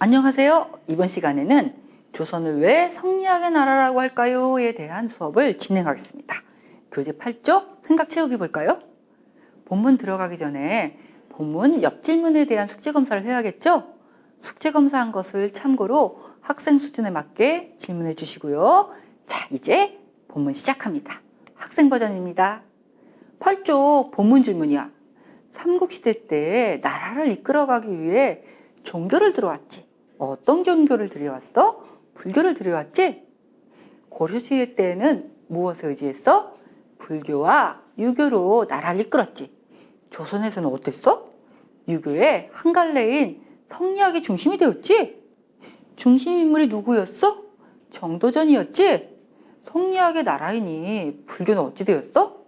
안녕하세요. 이번 시간에는 조선을 왜 성리학의 나라라고 할까요?에 대한 수업을 진행하겠습니다. 교재 8쪽 생각 채우기 볼까요? 본문 들어가기 전에 본문 옆 질문에 대한 숙제 검사를 해야겠죠? 숙제 검사한 것을 참고로 학생 수준에 맞게 질문해 주시고요. 자, 이제 본문 시작합니다. 학생 버전입니다. 8쪽 본문 질문이야. 삼국시대 때 나라를 이끌어가기 위해 종교를 들어왔지. 어떤 종교를 들여왔어? 불교를 들여왔지? 고려시대 때는 무엇에 의지했어? 불교와 유교로 나라를 이끌었지. 조선에서는 어땠어? 유교의 한 갈래인 성리학이 중심이 되었지? 중심 인물이 누구였어? 정도전이었지? 성리학의 나라이니 불교는 어찌 되었어?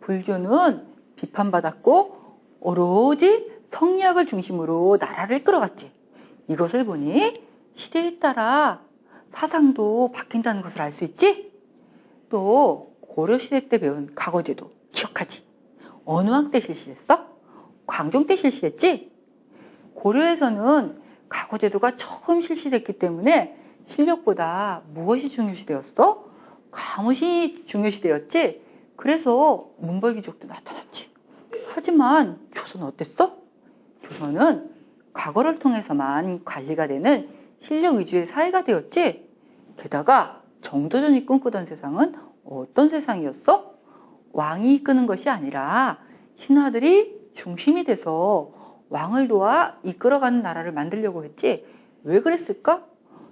불교는 비판받았고 오로지 성리학을 중심으로 나라를 이끌어갔지. 이것을 보니 시대에 따라 사상도 바뀐다는 것을 알 수 있지? 또 고려시대 때 배운 과거제도 기억하지? 어느 왕 때 실시했어? 광종 때 실시했지? 고려에서는 과거제도가 처음 실시됐기 때문에 실력보다 무엇이 중요시되었어? 과무시 중요시되었지? 그래서 문벌귀족도 나타났지. 하지만 조선은 어땠어? 조선은 과거를 통해서만 관리가 되는 실력 위주의 사회가 되었지. 게다가 정도전이 꿈꾸던 세상은 어떤 세상이었어? 왕이 이끄는 것이 아니라 신하들이 중심이 돼서 왕을 도와 이끌어가는 나라를 만들려고 했지. 왜 그랬을까?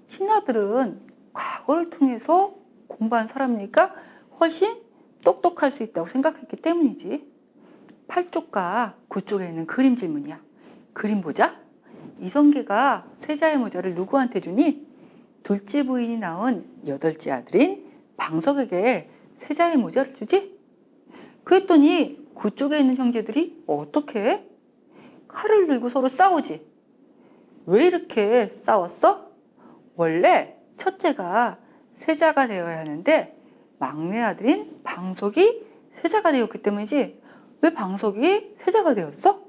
신하들은 과거를 통해서 공부한 사람이니까 훨씬 똑똑할 수 있다고 생각했기 때문이지. 8쪽과 9쪽에 있는 그림 질문이야. 그림 보자. 이성계가 세자의 모자를 누구한테 주니? 둘째 부인이 낳은 여덟째 아들인 방석에게 세자의 모자를 주지? 그랬더니 그쪽에 있는 형제들이 어떻게 해? 칼을 들고 서로 싸우지. 왜 이렇게 싸웠어? 원래 첫째가 세자가 되어야 하는데 막내 아들인 방석이 세자가 되었기 때문이지 왜 방석이 세자가 되었어?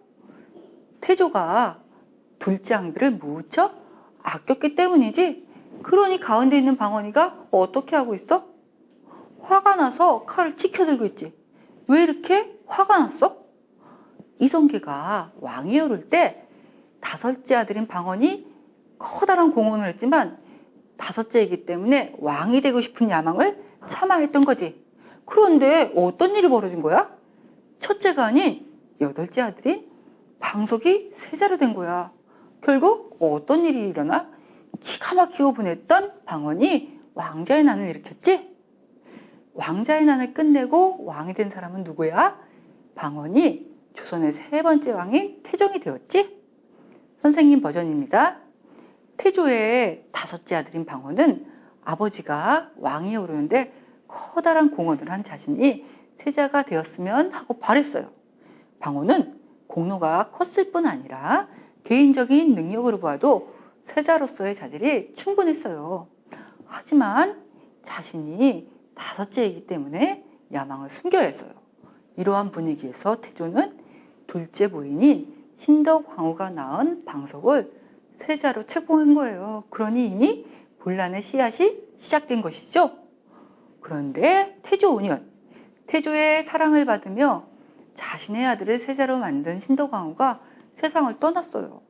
태조가 둘째 왕비를 무척 아꼈기 때문이지 그러니 가운데 있는 방언이가 어떻게 하고 있어? 화가 나서 칼을 치켜들고 있지 왜 이렇게 화가 났어? 이성계가 왕이 오를 때 다섯째 아들인 방언이 커다란 공헌을 했지만 다섯째이기 때문에 왕이 되고 싶은 야망을 참아했던 거지. 그런데 어떤 일이 벌어진 거야? 첫째가 아닌 여덟째 아들인 방석이 세자로 된 거야. 결국 어떤 일이 일어나? 기가 막히고 분했던 방언이 왕자의 난을 일으켰지? 왕자의 난을 끝내고 왕이 된 사람은 누구야? 방언이 조선의 세 번째 왕인 태종이 되었지? 선생님 버전입니다. 태조의 다섯째 아들인 방언은 아버지가 왕위에 오르는데 커다란 공헌을 한 자신이 세자가 되었으면 하고 바랬어요. 방언은 공로가 컸을 뿐 아니라 개인적인 능력으로 봐도 세자로서의 자질이 충분했어요. 하지만 자신이 다섯째이기 때문에 야망을 숨겨야 했어요. 이러한 분위기에서 태조는 둘째 부인인 신덕 황후가 낳은 방석을 세자로 책봉한 거예요. 그러니 이미 본란의 씨앗이 시작된 것이죠. 그런데 태조 5년, 태조의 사랑을 받으며 자신의 아들을 세자로 만든 신덕왕후가 세상을 떠났어요.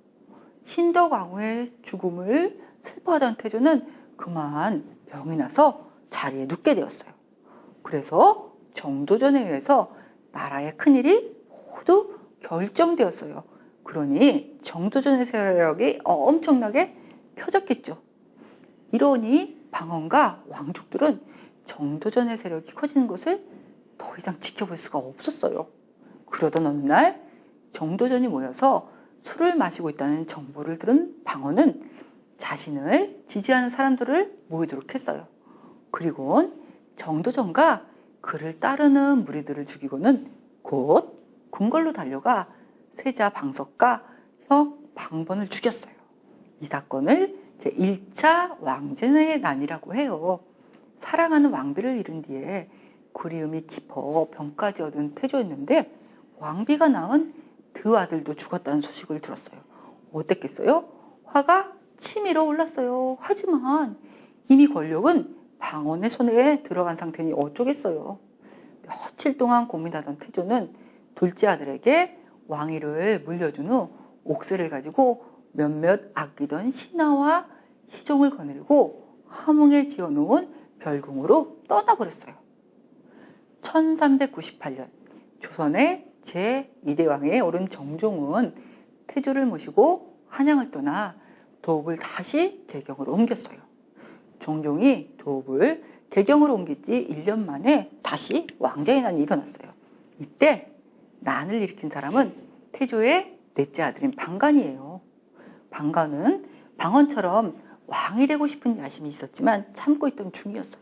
신덕왕후의 죽음을 슬퍼하던 태조는 그만 병이 나서 자리에 눕게 되었어요. 그래서 정도전에 의해서 나라의 큰일이 모두 결정되었어요. 그러니 정도전의 세력이 엄청나게 펴졌겠죠. 이러니 방언과 왕족들은 정도전의 세력이 커지는 것을 더 이상 지켜볼 수가 없었어요. 그러던 어느 날 정도전이 모여서 술을 마시고 있다는 정보를 들은 방언은 자신을 지지하는 사람들을 모이도록 했어요. 그리고 정도전과 그를 따르는 무리들을 죽이고는 곧 궁궐로 달려가 세자 방석과 형 방번을 죽였어요. 이 사건을 제1차 왕제의 난이라고 해요. 사랑하는 왕비를 잃은 뒤에 그리움이 깊어 병까지 얻은 태조였는데 왕비가 낳은 두 아들도 죽었다는 소식을 들었어요. 어땠겠어요? 화가 치밀어 올랐어요. 하지만 이미 권력은 방언의 손에 들어간 상태니 어쩌겠어요. 며칠 동안 고민하던 태조는 둘째 아들에게 왕위를 물려준 후 옥새를 가지고 몇몇 아끼던 신하와 희종을 거느리고 함흥에 지어놓은 별궁으로 떠나버렸어요. 1398년 조선의 제2대 왕에 오른 정종은 태조를 모시고 한양을 떠나 도읍을 다시 개경으로 옮겼어요. 정종이 도읍을 개경으로 옮긴 지 1년 만에 다시 왕자의 난이 일어났어요. 이때 난을 일으킨 사람은 태조의 넷째 아들인 방간이에요. 방간은 방언처럼 왕이 되고 싶은 야심이 있었지만 참고 있던 중이었어요.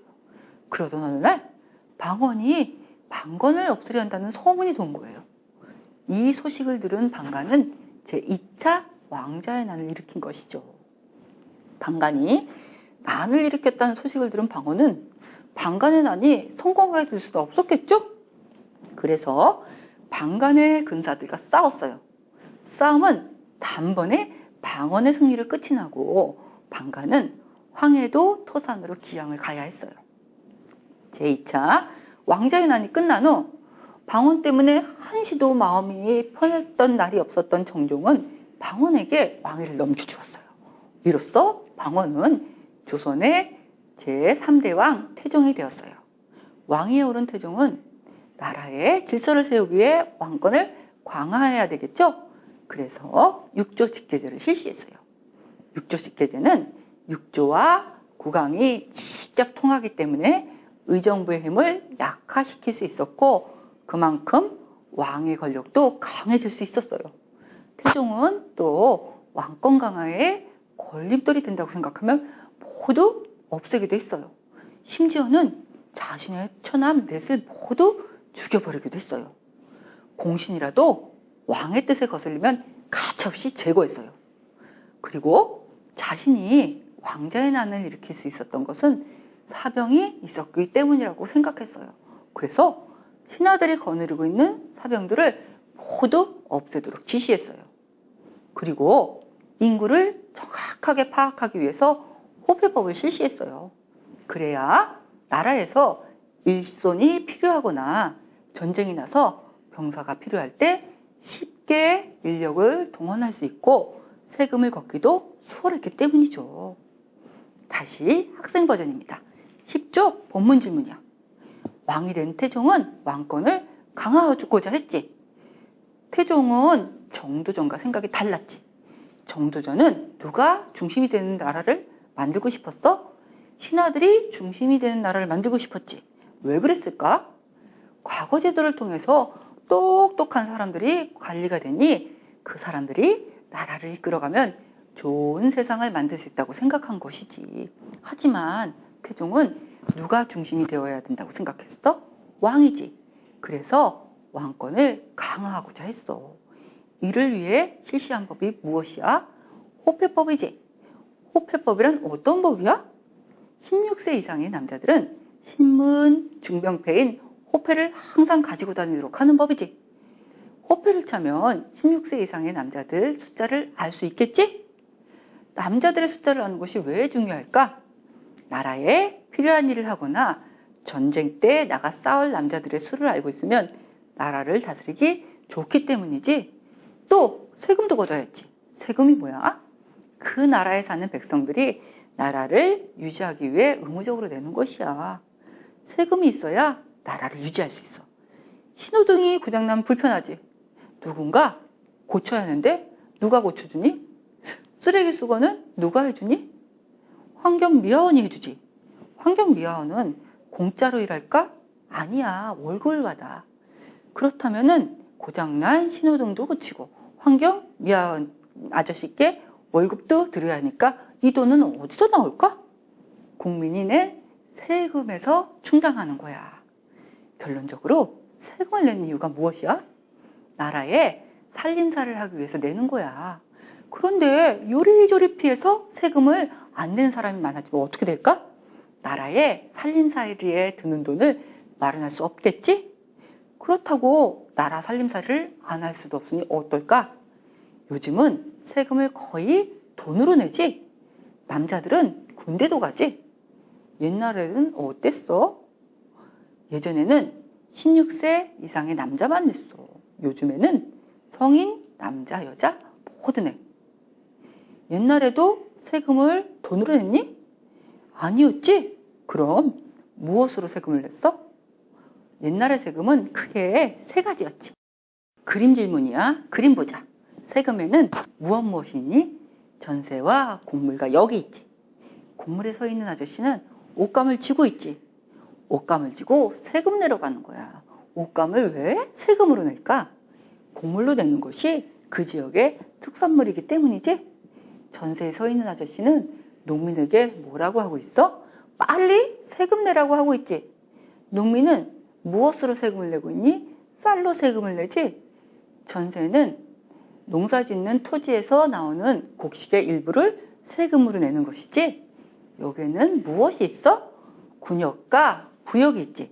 그러던 어느 날 방언이 방건을 없애려 한다는 소문이 돈 거예요. 이 소식을 들은 방간은 제2차 왕자의 난을 일으킨 것이죠. 방간이 난을 일으켰다는 소식을 들은 방언은 방간의 난이 성공하게 될 수도 없었겠죠? 그래서 방간의 근사들과 싸웠어요. 싸움은 단번에 방언의 승리를 끝이 나고 방간은 황해도 토산으로 기양을 가야 했어요. 제2차 왕자의 난이 끝난 후 방언 때문에 한시도 마음이 편했던 날이 없었던 정종은 방언에게 왕위를 넘겨주었어요. 이로써 방언은 조선의 제3대 왕 태종이 되었어요. 왕위에 오른 태종은 나라에 질서를 세우기 위해 왕권을 강화해야 되겠죠? 그래서 육조 직계제를 실시했어요. 육조 직계제는 육조와 국왕이 직접 통하기 때문에 의정부의 힘을 약화시킬 수 있었고 그만큼 왕의 권력도 강해질 수 있었어요. 태종은 또 왕권 강화에 걸림돌이 된다고 생각하면 모두 없애기도 했어요. 심지어는 자신의 처남 넷을 모두 죽여버리기도 했어요. 공신이라도 왕의 뜻에 거슬리면 가차없이 제거했어요. 그리고 자신이 왕자의 난을 일으킬 수 있었던 것은 사병이 있었기 때문이라고 생각했어요. 그래서 신하들이 거느리고 있는 사병들을 모두 없애도록 지시했어요. 그리고 인구를 정확하게 파악하기 위해서 호패법을 실시했어요. 그래야 나라에서 일손이 필요하거나 전쟁이 나서 병사가 필요할 때 쉽게 인력을 동원할 수 있고 세금을 걷기도 수월했기 때문이죠. 다시 학생 버전입니다. 10조 본문 질문이야. 왕이 된 태종은 왕권을 강화하고자 했지. 태종은 정도전과 생각이 달랐지. 정도전은 누가 중심이 되는 나라를 만들고 싶었어? 신하들이 중심이 되는 나라를 만들고 싶었지. 왜 그랬을까? 과거 제도를 통해서 똑똑한 사람들이 관리가 되니 그 사람들이 나라를 이끌어가면 좋은 세상을 만들 수 있다고 생각한 것이지. 하지만 태종은 누가 중심이 되어야 된다고 생각했어? 왕이지. 그래서 왕권을 강화하고자 했어. 이를 위해 실시한 법이 무엇이야? 호패법이지. 호패법이란 어떤 법이야? 16세 이상의 남자들은 신문 중병패인 호패를 항상 가지고 다니도록 하는 법이지. 호패를 차면 16세 이상의 남자들 숫자를 알 수 있겠지? 남자들의 숫자를 아는 것이 왜 중요할까? 나라에 필요한 일을 하거나 전쟁 때 나가 싸울 남자들의 수를 알고 있으면 나라를 다스리기 좋기 때문이지. 또 세금도 걷어야지. 세금이 뭐야? 그 나라에 사는 백성들이 나라를 유지하기 위해 의무적으로 내는 것이야. 세금이 있어야 나라를 유지할 수 있어. 신호등이 고장나면 불편하지. 누군가 고쳐야 하는데 누가 고쳐주니? 쓰레기 수거는 누가 해주니? 환경미화원이 해주지. 환경미화원은 공짜로 일할까? 아니야. 월급을 받아. 그렇다면은 고장난 신호등도 고치고 환경미화원 아저씨께 월급도 드려야 하니까 이 돈은 어디서 나올까? 국민이 낸 세금에서 충당하는 거야. 결론적으로 세금을 내는 이유가 무엇이야? 나라에 살림살이를 하기 위해서 내는 거야. 그런데 요리조리 피해서 세금을 안 내는 사람이 많아지면 어떻게 될까? 나라에 살림살이에 드는 돈을 마련할 수 없겠지? 그렇다고 나라 살림살이를 안 할 수도 없으니 어떨까? 요즘은 세금을 거의 돈으로 내지 남자들은 군대도 가지. 옛날에는 어땠어? 예전에는 16세 이상의 남자만 냈어. 요즘에는 성인, 남자, 여자 모두 내. 옛날에도 세금을 돈으로 냈니? 아니었지? 그럼 무엇으로 세금을 냈어? 옛날의 세금은 크게 세 가지였지. 그림 질문이야. 그림 보자. 세금에는 무엇 무엇이 있니? 전세와 곡물과 여기 있지. 곡물에 서 있는 아저씨는 옷감을 쥐고 있지. 옷감을 쥐고 세금 내러 가는 거야. 옷감을 왜 세금으로 낼까? 곡물로 내는 것이 그 지역의 특산물이기 때문이지. 전세에 서 있는 아저씨는 농민에게 뭐라고 하고 있어? 빨리 세금 내라고 하고 있지. 농민은 무엇으로 세금을 내고 있니? 쌀로 세금을 내지. 전세는 농사 짓는 토지에서 나오는 곡식의 일부를 세금으로 내는 것이지. 여기에는 무엇이 있어? 군역과 부역이 있지.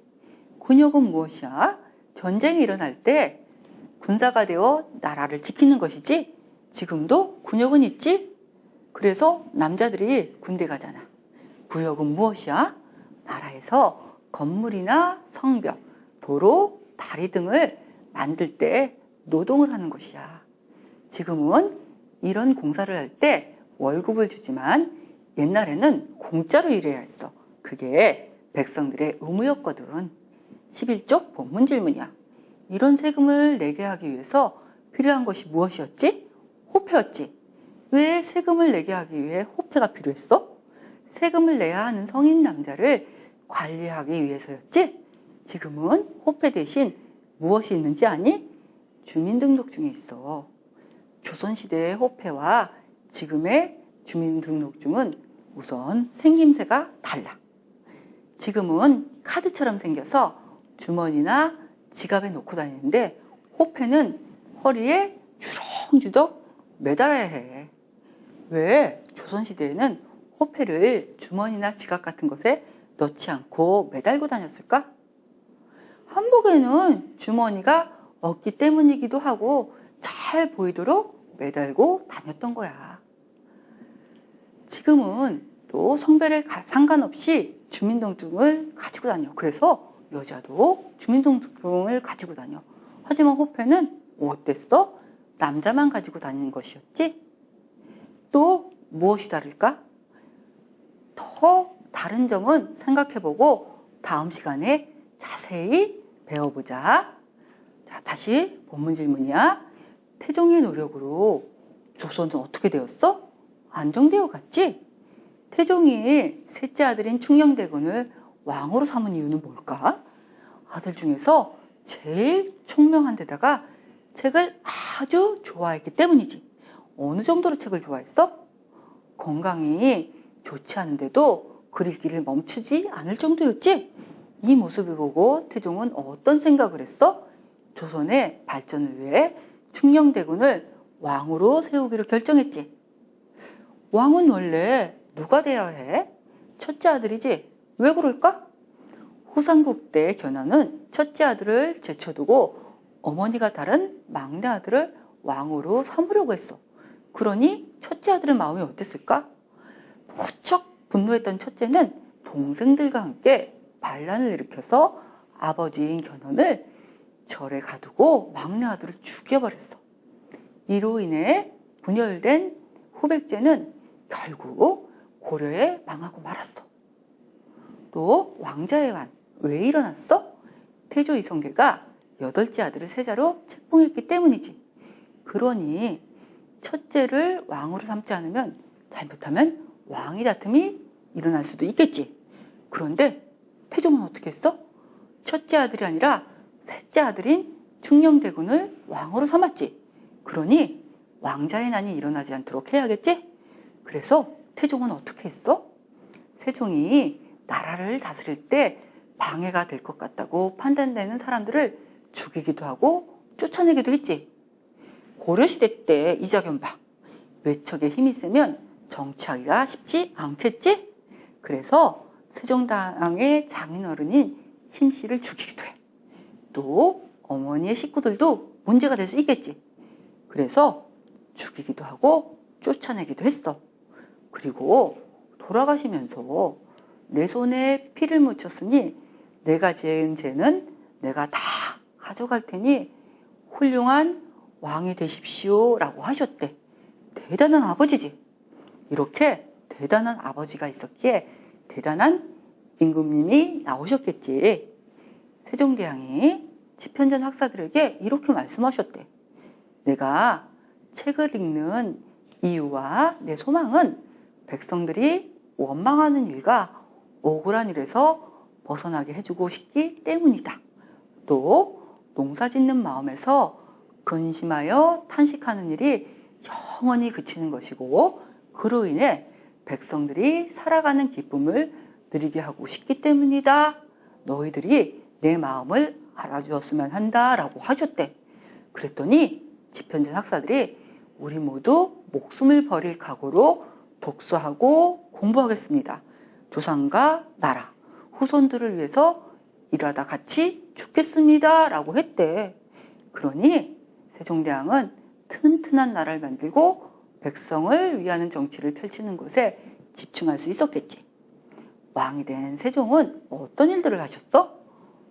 군역은 무엇이야? 전쟁이 일어날 때 군사가 되어 나라를 지키는 것이지. 지금도 군역은 있지. 그래서 남자들이 군대 가잖아. 부역은 무엇이야? 나라에서 건물이나 성벽, 도로, 다리 등을 만들 때 노동을 하는 것이야. 지금은 이런 공사를 할 때 월급을 주지만 옛날에는 공짜로 일해야 했어. 그게 백성들의 의무였거든. 11쪽 본문 질문이야. 이런 세금을 내게 하기 위해서 필요한 것이 무엇이었지? 호패였지. 왜 세금을 내게 하기 위해 호패가 필요했어? 세금을 내야 하는 성인 남자를 관리하기 위해서였지? 지금은 호패 대신 무엇이 있는지 아니? 주민등록증에 있어. 조선시대의 호패와 지금의 주민등록증은 우선 생김새가 달라. 지금은 카드처럼 생겨서 주머니나 지갑에 놓고 다니는데 호패는 허리에 주렁주렁 매달아야 해. 왜 조선시대에는 호패를 주머니나 지갑 같은 것에 넣지 않고 매달고 다녔을까? 한복에는 주머니가 없기 때문이기도 하고 잘 보이도록 매달고 다녔던 거야. 지금은 또 성별에 가- 상관없이 주민등록증을 가지고 다녀. 그래서 여자도 주민등록증을 가지고 다녀. 하지만 호패는 어땠어? 남자만 가지고 다니는 것이었지? 또 무엇이 다를까? 더 다른 점은 생각해보고 다음 시간에 자세히 배워보자. 자, 다시 본문 질문이야. 태종의 노력으로 조선은 어떻게 되었어? 안정되어 갔지? 태종이 셋째 아들인 충녕대군을 왕으로 삼은 이유는 뭘까? 아들 중에서 제일 총명한 데다가 책을 아주 좋아했기 때문이지. 어느 정도로 책을 좋아했어? 건강이 좋지 않은데도 그리기를 멈추지 않을 정도였지? 이 모습을 보고 태종은 어떤 생각을 했어? 조선의 발전을 위해 충녕대군을 왕으로 세우기로 결정했지. 왕은 원래 누가 되어야 해? 첫째 아들이지. 왜 그럴까? 후삼국 때 견훤은 첫째 아들을 제쳐두고 어머니가 다른 막내 아들을 왕으로 삼으려고 했어. 그러니 첫째 아들의 마음이 어땠을까? 무척 분노했던 첫째는 동생들과 함께 반란을 일으켜서 아버지인 견훤을 절에 가두고 막내 아들을 죽여버렸어. 이로 인해 분열된 후백제는 결국 고려에 망하고 말았어. 또 왕자의 완, 왜 일어났어? 태조 이성계가 여덟째 아들을 세자로 책봉했기 때문이지. 그러니 첫째를 왕으로 삼지 않으면 잘못하면 왕위 다툼이 일어날 수도 있겠지. 그런데 태종은 어떻게 했어? 첫째 아들이 아니라 셋째 아들인 충녕대군을 왕으로 삼았지. 그러니 왕자의 난이 일어나지 않도록 해야겠지? 그래서 태종은 어떻게 했어? 세종이 나라를 다스릴 때 방해가 될 것 같다고 판단되는 사람들을 죽이기도 하고 쫓아내기도 했지. 고려시대 때 이자겸 봐. 외척에 힘이 세면 정치하기가 쉽지 않겠지? 그래서 세종당의 장인어른인 신씨를 죽이기도 해. 또 어머니의 식구들도 문제가 될 수 있겠지. 그래서 죽이기도 하고 쫓아내기도 했어. 그리고 돌아가시면서 내 손에 피를 묻혔으니 내가 지은 죄는 내가 다 가져갈 테니 훌륭한 왕이 되십시오 라고 하셨대. 대단한 아버지지. 이렇게 대단한 아버지가 있었기에 대단한 임금님이 나오셨겠지. 세종대왕이 집현전 학사들에게 이렇게 말씀하셨대. 내가 책을 읽는 이유와 내 소망은 백성들이 원망하는 일과 억울한 일에서 벗어나게 해주고 싶기 때문이다. 또 농사 짓는 마음에서 근심하여 탄식하는 일이 영원히 그치는 것이고 그로 인해 백성들이 살아가는 기쁨을 누리게 하고 싶기 때문이다. 너희들이 내 마음을 알아주었으면 한다라고 하셨대. 그랬더니 집현전 학사들이 우리 모두 목숨을 버릴 각오로 독서하고 공부하겠습니다. 조상과 나라, 후손들을 위해서 일하다 같이 죽겠습니다. 라고 했대. 그러니 세종대왕은 튼튼한 나라를 만들고 백성을 위하는 정치를 펼치는 것에 집중할 수 있었겠지. 왕이 된 세종은 어떤 일들을 하셨어?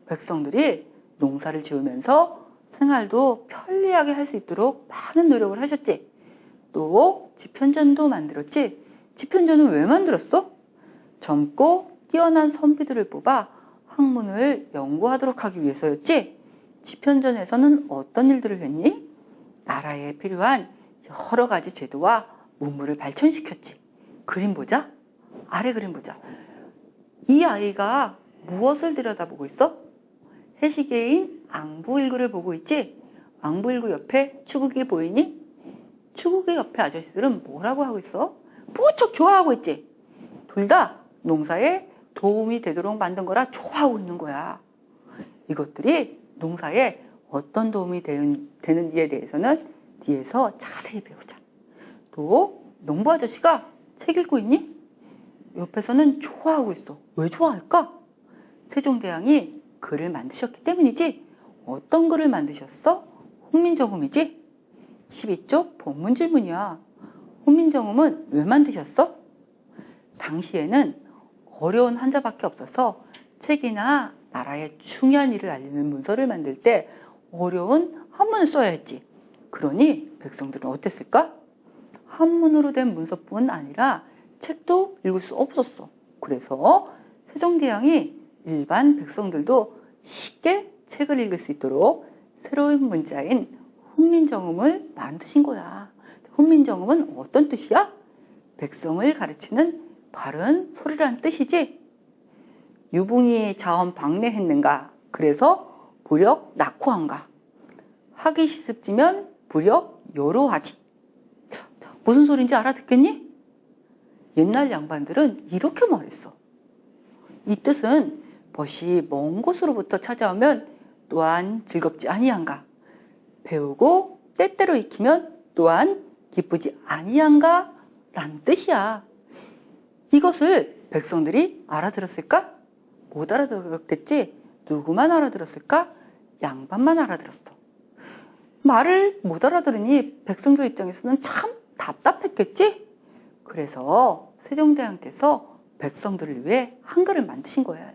백성들이 농사를 지으면서 생활도 편리하게 할 수 있도록 많은 노력을 하셨지. 또 집현전도 만들었지. 집현전은 왜 만들었어? 젊고 뛰어난 선비들을 뽑아 학문을 연구하도록 하기 위해서였지. 집현전에서는 어떤 일들을 했니? 나라에 필요한 여러 가지 제도와 문물을 발전시켰지. 그림 보자. 아래 그림 보자. 이 아이가 무엇을 들여다보고 있어? 해시계인 앙부일구를 보고 있지? 앙부일구 옆에 추국이 보이니? 추국이 옆에 아저씨들은 뭐라고 하고 있어? 무척 좋아하고 있지? 둘 다 농사에 도움이 되도록 만든 거라 좋아하고 있는 거야. 이것들이 농사에 어떤 도움이 되는지에 대해서는 뒤에서 자세히 배우자. 또 농부 아저씨가 책 읽고 있니? 옆에서는 좋아하고 있어. 왜 좋아할까? 세종대왕이 글을 만드셨기 때문이지. 어떤 글을 만드셨어? 홍민정음이지? 12쪽 본문 질문이야. 홍민정음은 왜 만드셨어? 당시에는 어려운 환자밖에 없어서 책이나 나라의 중요한 일을 알리는 문서를 만들 때 어려운 한문을 써야 했지. 그러니 백성들은 어땠을까? 한문으로 된 문서뿐 아니라 책도 읽을 수 없었어. 그래서 세종대왕이 일반 백성들도 쉽게 책을 읽을 수 있도록 새로운 문자인 훈민정음을 만드신 거야. 훈민정음은 어떤 뜻이야? 백성을 가르치는 바른 소리란 뜻이지. 유붕이 자원 방래했는가? 그래서 부력 낙후한가? 하기 시습지면 부력 여로하지. 무슨 소린지 알아듣겠니? 옛날 양반들은 이렇게 말했어. 이 뜻은 벗이 먼 곳으로부터 찾아오면 또한 즐겁지 아니한가? 배우고 때때로 익히면 또한 기쁘지 아니한가? 라는 뜻이야. 이것을 백성들이 알아들었을까? 못 알아들었겠지? 누구만 알아들었을까? 양반만 알아들었어. 말을 못 알아들으니 백성들 입장에서는 참 답답했겠지? 그래서 세종대왕께서 백성들을 위해 한글을 만드신 거예요.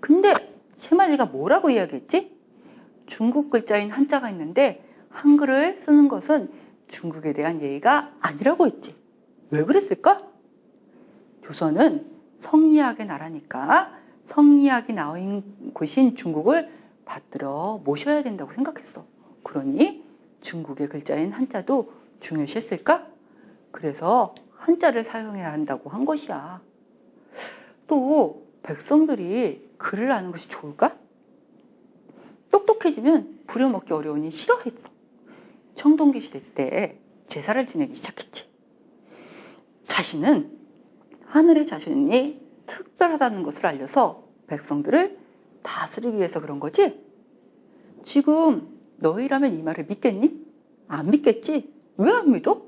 근데 채말리가 뭐라고 이야기했지? 중국 글자인 한자가 있는데 한글을 쓰는 것은 중국에 대한 예의가 아니라고 했지. 왜 그랬을까? 조선은 성리학의 나라니까 성리학이 나온 곳인 중국을 받들어 모셔야 된다고 생각했어. 그러니 중국의 글자인 한자도 중요시했을까? 그래서 한자를 사용해야 한다고 한 것이야. 또 백성들이 글을 아는 것이 좋을까? 똑똑해지면 부려먹기 어려우니 싫어했어. 청동기 시대 때 제사를 지내기 시작했지. 자신은 하늘의 자신이 특별하다는 것을 알려서 백성들을 다스리기 위해서 그런 거지? 지금 너희라면 이 말을 믿겠니? 안 믿겠지? 왜 안 믿어?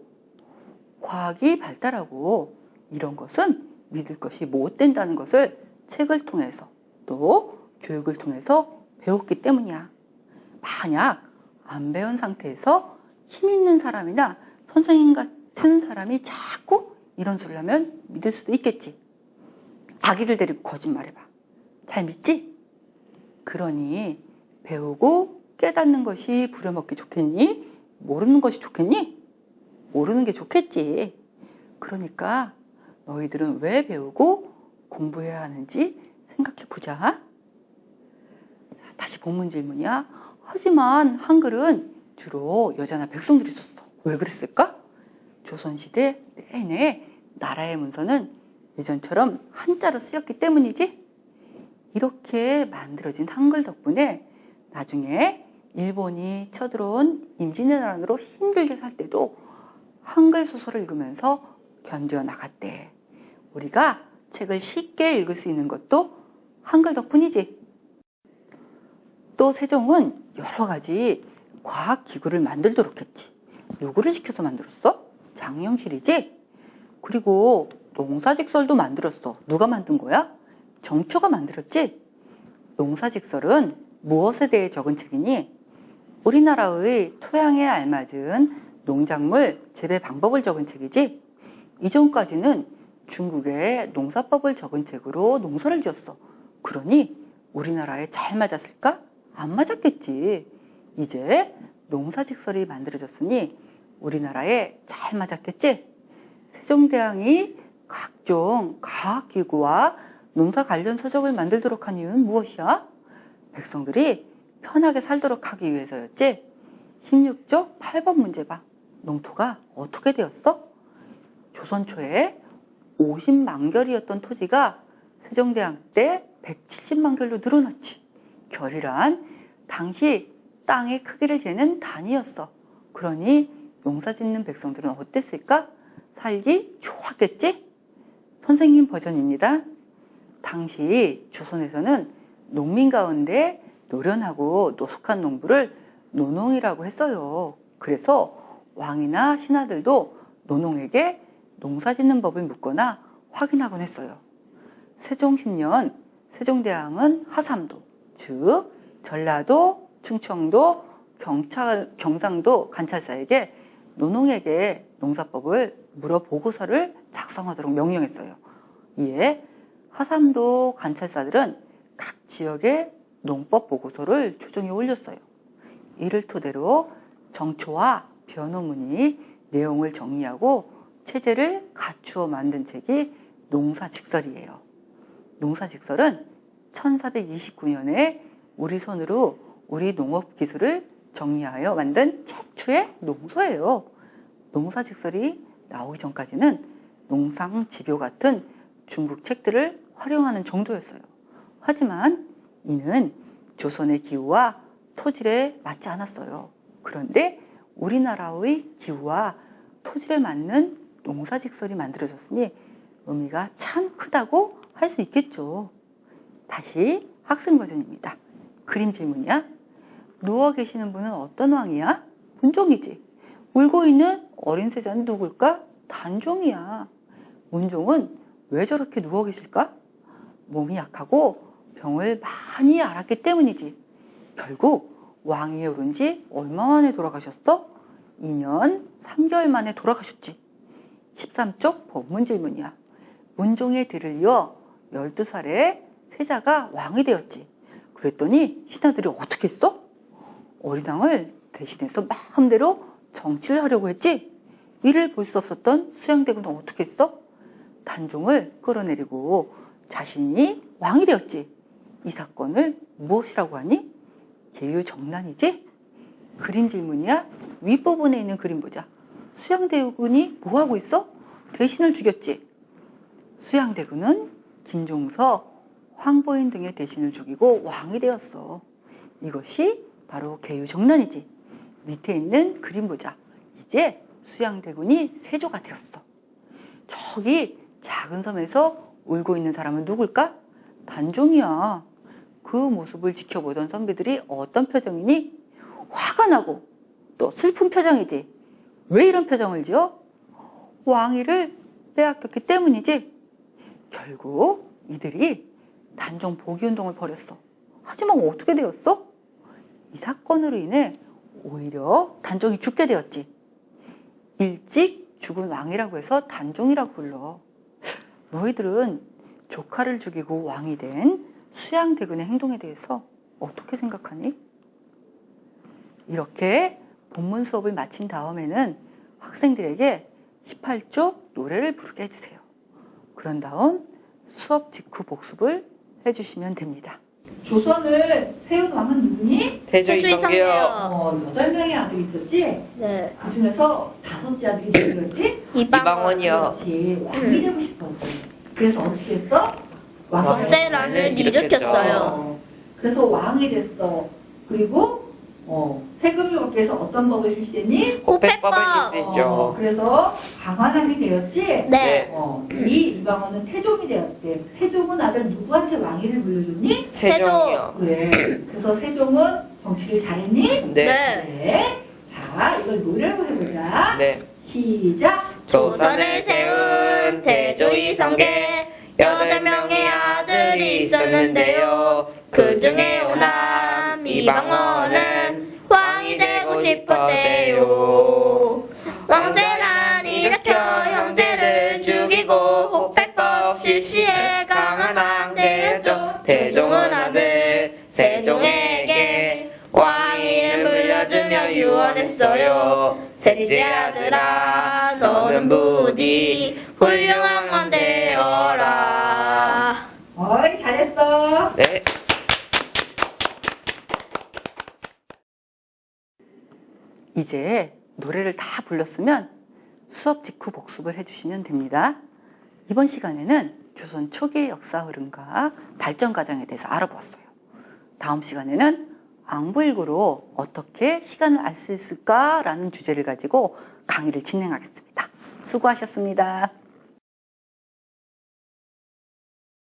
과학이 발달하고 이런 것은 믿을 것이 못 된다는 것을 책을 통해서 또 교육을 통해서 배웠기 때문이야. 만약 안 배운 상태에서 힘 있는 사람이나 선생님 같은 사람이 자꾸 이런 소리를 하면 믿을 수도 있겠지. 아기를 데리고 거짓말해봐. 잘 믿지? 그러니 배우고 깨닫는 것이 부려먹기 좋겠니? 모르는 것이 좋겠니? 모르는 게 좋겠지. 그러니까 너희들은 왜 배우고 공부해야 하는지 생각해 보자. 다시 본문 질문이야. 하지만 한글은 주로 여자나 백성들이 썼어. 왜 그랬을까? 조선시대 내내 나라의 문서는 예전처럼 한자로 쓰였기 때문이지. 이렇게 만들어진 한글 덕분에 나중에 일본이 쳐들어온 임진왜란으로 힘들게 살 때도 한글 소설을 읽으면서 견뎌 나갔대. 우리가 책을 쉽게 읽을 수 있는 것도 한글 덕분이지. 또 세종은 여러 가지 과학 기구를 만들도록 했지. 누구를 시켜서 만들었어? 장영실이지? 그리고 농사직설도 만들었어. 누가 만든 거야? 정초가 만들었지? 농사직설은 무엇에 대해 적은 책이니? 우리나라의 토양에 알맞은 농작물 재배 방법을 적은 책이지? 이전까지는 중국의 농사법을 적은 책으로 농사를 지었어. 그러니 우리나라에 잘 맞았을까? 안 맞았겠지. 이제 농사직설이 만들어졌으니 우리나라에 잘 맞았겠지? 세종대왕이 각종 과학기구와 농사 관련 서적을 만들도록 한 이유는 무엇이야? 백성들이 편하게 살도록 하기 위해서였지? 16조 8번 문제 봐. 농토가 어떻게 되었어? 조선 초에 50만 결이었던 토지가 세종대왕 때 170만 결로 늘어났지. 결이란 당시 땅의 크기를 재는 단위였어. 그러니 농사 짓는 백성들은 어땠을까? 살기 좋았겠지? 선생님 버전입니다. 당시 조선에서는 농민 가운데 노련하고 노숙한 농부를 노농이라고 했어요. 그래서 왕이나 신하들도 노농에게 농사 짓는 법을 묻거나 확인하곤 했어요. 세종 10년 세종대왕은 하삼도, 즉 전라도, 충청도, 경찰, 경상도 관찰사에게 노농에게 농사법을 물어 보고서를 작성하도록 명령했어요. 이에 하삼도 관찰사들은 각 지역의 농법 보고서를 조정해 올렸어요. 이를 토대로 정초와 변호문이 내용을 정리하고 체제를 갖추어 만든 책이 농사직설이에요. 농사직설은 1429년에 우리 손으로 우리 농업 기술을 정리하여 만든 최초의 농서예요. 농사직설이 나오기 전까지는 농상 집요 같은 중국 책들을 활용하는 정도였어요. 하지만 이는 조선의 기후와 토질에 맞지 않았어요. 그런데 우리나라의 기후와 토질에 맞는 농사직설이 만들어졌으니 의미가 참 크다고 할 수 있겠죠. 다시 학생 버전입니다. 그림 질문이야. 누워 계시는 분은 어떤 왕이야? 문종이지. 울고 있는 어린 세자는 누굴까? 단종이야. 문종은 왜 저렇게 누워 계실까? 몸이 약하고 병을 많이 앓았기 때문이지. 결국 왕위에 오른 지 얼마 만에 돌아가셨어? 2년 3개월 만에 돌아가셨지. 13쪽 법문 질문이야. 문종의 뒤를 이어 12살에 세자가 왕이 되었지. 그랬더니 신하들이 어떻게 했어? 어린왕을 대신해서 마음대로 정치를 하려고 했지. 이를 볼 수 없었던 수양대군은 어떻게 했어? 단종을 끌어내리고 자신이 왕이 되었지. 이 사건을 무엇이라고 하니? 계유정난이지? 그림 질문이야? 윗부분에 있는 그림 보자. 수양대군이 뭐하고 있어? 대신을 죽였지. 수양대군은 김종서, 황보인 등의 대신을 죽이고 왕이 되었어. 이것이 바로 계유정난이지. 밑에 있는 그림 보자. 이제 수양대군이 세조가 되었어. 저기 작은 섬에서 울고 있는 사람은 누굴까? 단종이야. 그 모습을 지켜보던 선비들이 어떤 표정이니? 화가 나고 또 슬픈 표정이지. 왜 이런 표정을 지어? 왕위를 빼앗겼기 때문이지. 결국 이들이 단종 보기 운동을 벌였어. 하지만 어떻게 되었어? 이 사건으로 인해 오히려 단종이 죽게 되었지. 일찍 죽은 왕이라고 해서 단종이라고 불러. 너희들은 조카를 죽이고 왕이 된 수양대군의 행동에 대해서 어떻게 생각하니? 이렇게 본문 수업을 마친 다음에는 학생들에게 18조 노래를 부르게 해주세요. 그런 다음 수업 직후 복습을 해주시면 됩니다. 조선을 세운 왕은 누구니? 대조 태조 이성계요. 어, 여덟 명의 아들이 있었지? 네. 그 중에서 다섯째 아들이 누구였지? 이방원이요. 그렇지. 왕이 되고 싶었지. 그래서 어떻게 했어? 왕제란을 일으켰어요. 어, 그래서 왕이 됐어. 그리고 어, 세금을 받기 위해서 어떤 법을 실시했니? 어, 실시했죠. 그래서 강환함이 되었지? 네. 어, 이 이방원은 태종이 되었대. 태종은 아들 누구한테 왕위를 물려줬니? 세종이요. 그래. 그래서 세종은 정치를 잘했니? 네. 네. 자, 이걸 노래로 해보자. 네. 시작. 조선을 세운 대조 이성계 여덟 명의 아들이 있었는데요. 그 중에 오남 이방원은 싶었대요. 왕제란 일으켜 형제를 죽이고 호패법 실시해 강한 왕 대조 대종은 아들 세종에게 왕위를 물려주며 유언했어요. 셋째 아들아 너는 부디 훌륭한 왕 되어라. 어이, 잘했어. 네. 이제 노래를 다 불렀으면 수업 직후 복습을 해주시면 됩니다. 이번 시간에는 조선 초기의 역사 흐름과 발전 과정에 대해서 알아보았어요. 다음 시간에는 앙부일구로 어떻게 시간을 알 수 있을까라는 주제를 가지고 강의를 진행하겠습니다. 수고하셨습니다.